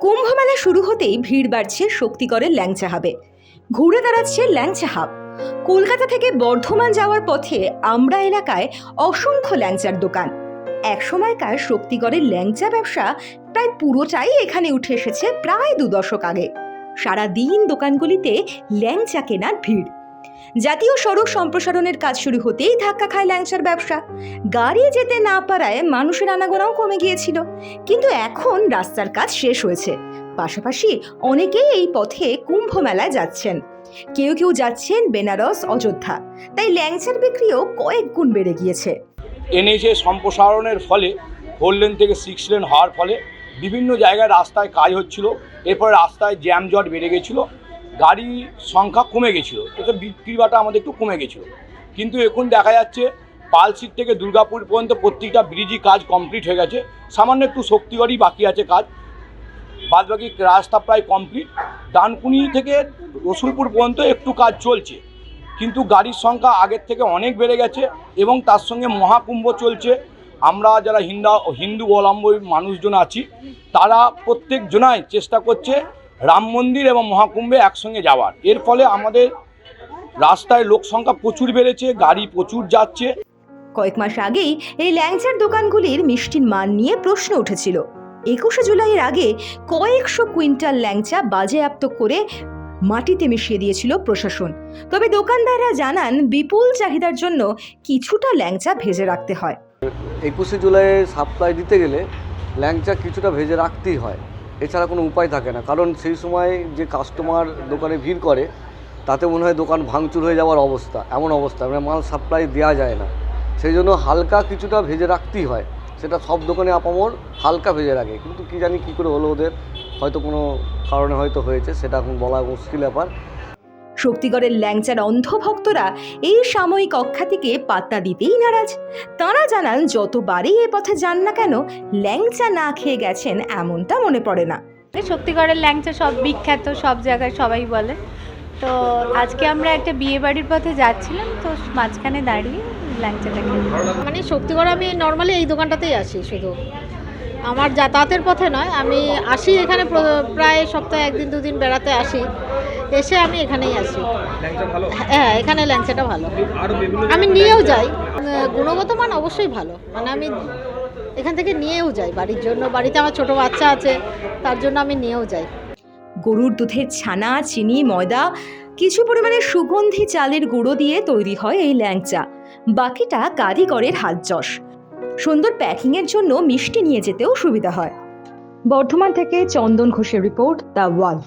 কুম্ভমেলা শুরু হতেই ভিড় বাড়ছে শক্তিগড়ের ল্যাংচা হাবে ঘুরে দাঁড়াচ্ছে ল্যাংচা হাব কলকাতা থেকে বর্ধমান যাওয়ার পথে আমরা এলাকায় অসংখ্য ল্যাংচার দোকান। একসময়কার শক্তিগড়ের ল্যাংচা ব্যবসা প্রায় পুরোটাই এখানে উঠে এসেছে প্রায় দু দশক আগে। সারা দিন দোকানগুলিতে ল্যাংচা কেনার ভিড়। জাতীয় সড়ক সম্প্রসারণের কাজ শুরু হতেই ধাক্কা খায় ল্যাংচার ব্যবসা। গাড়ি যেতে না পারায় মানুষের আনাগোনাও কমে গিয়েছিল। কিন্তু এখন রাস্তার কাজ শেষ হয়েছে। পাশাপাশি অনেকেই এই পথে কুম্ভ মেলায় যাচ্ছেন। কেউ কেউ যাচ্ছেন বেনারস, অযোধ্যা। তাই ল্যাংচার বিক্রিও কয়েক গুণ বেড়ে গিয়েছে। এনএইচএ সম্প্রসারণের ফলে ফোর লেন থেকে সিক্স লেন হওয়ার ফলে বিভিন্ন জায়গায় রাস্তায় কাজ হচ্ছিল। এরপরে রাস্তায় জ্যাম জট বেড়ে গেছিল। গাড়ির সংখ্যা কমে গেছিল। এতে বিক্রি বাটা আমাদের একটু কমে গেছিল। কিন্তু এখন দেখা যাচ্ছে পালসিট থেকে দুর্গাপুর পর্যন্ত প্রত্যেকটা ব্রিজই কাজ কমপ্লিট হয়ে গেছে। সামান্য একটু শক্তিগড়ই বাকি আছে কাজ। বাদবাকি রাস্তা প্রায় কমপ্লিট। ডানকুনি থেকে রসুলপুর পর্যন্ত একটু কাজ চলছে। কিন্তু গাড়ির সংখ্যা আগের থেকে অনেক বেড়ে গেছে এবং তার সঙ্গে মহাকুম্ভ চলছে। আমরা যারা হিন্দা, হিন্দু অবলম্বী মানুষজন আছি, তারা প্রত্যেক জনাই চেষ্টা করছে রাম মন্দির এবং মহাকুম্ভে একসঙ্গে যাওয়ার। এর ফলে আমাদের রাস্তায় লোক সংখ্যা প্রচুর বেড়েছে গাড়ি প্রচুর যাচ্ছে। কয়েক মাস আগেই এই ল্যাংচার দোকানগুলির মিষ্টির মান নিয়ে প্রশ্ন উঠেছিল। একুশে জুলাইয়ের আগে কয়েকশো কুইন্টাল ল্যাংচা বাজেয়াপ্ত করে মাটিতে মিশিয়ে দিয়েছিল প্রশাসন। তবে দোকানদাররা জানান বিপুল চাহিদার জন্য কিছুটা ল্যাংচা ভেজে রাখতে হয়। একুশে জুলাইয়ে সাপ্লাই দিতে গেলে ল্যাংচা কিছুটা ভেজে রাখতেই হয়। এছাড়া কোনো উপায় থাকে না। কারণ সেই সময় যে কাস্টমার দোকানে ভিড় করে, তাতে মনে হয় দোকান ভাঙচুর হয়ে যাওয়ার অবস্থা, এমন অবস্থা। মানে মাল সাপ্লাই দেওয়া যায় না। সেই জন্য হালকা কিছুটা ভেজে রাখতেই হয়। সেটা সব দোকানে আপামর হালকা ভেজে রাখে। কিন্তু কি জানি কী করে হলো ওদের, হয়তো কোনো কারণে হয়তো হয়েছে, সেটা এখন বলা মুশকিল ব্যাপার। শক্তিগড়ের ল্যাংচার অন্ধ ভক্তরা এই সাময়িক অখ্যাতিকে পাত্তা দিতেই নারাজ। তাঁরা জানান যতবারই এ পথে যান না কেন ল্যাংচা না খেয়ে গেছেন এমনটা মনে পড়ে না। শক্তিগড়ের ল্যাংচা সব বিখ্যাত সব জায়গায় সবাই বলে। তো আজকে আমরা একটা বিয়ে বাড়ির পথে যাচ্ছিলাম তো মাঝখানে দাঁড়িয়ে ল্যাংচাটা খেলাম মানে শক্তিগড় আমি নর্মালি এই দোকানটাতেই আসি শুধু। আমার যাতায়াতের পথে নয় আমি আসি এখানে প্র- প্রায় সপ্তাহে একদিন দুদিন বেড়াতে আসি। এসে আমি এখানেই আসি হ্যাঁ এখানে ল্যাংচাটা ভালো। আমি নিয়েও যাই। গুণগত মান অবশ্যই ভালো। মানে আমি এখান থেকে নিয়েও যাই বাড়ির জন্য। বাড়িতে আমার ছোট বাচ্চা আছে তার জন্য আমি নিয়েও যাই। গরুর দুধের ছানা চিনি ময়দা কিছু পরিমাণে সুগন্ধি চালের গুঁড়ো দিয়ে তৈরি হয় এই ল্যাংচা। বাকিটা কারিগরের হাত যশ সুন্দর প্যাকিংয়ের জন্য মিষ্টি নিয়ে যেতেও সুবিধা হয়। বর্ধমান থেকে চন্দন ঘোষের রিপোর্ট দ্য ওয়াল।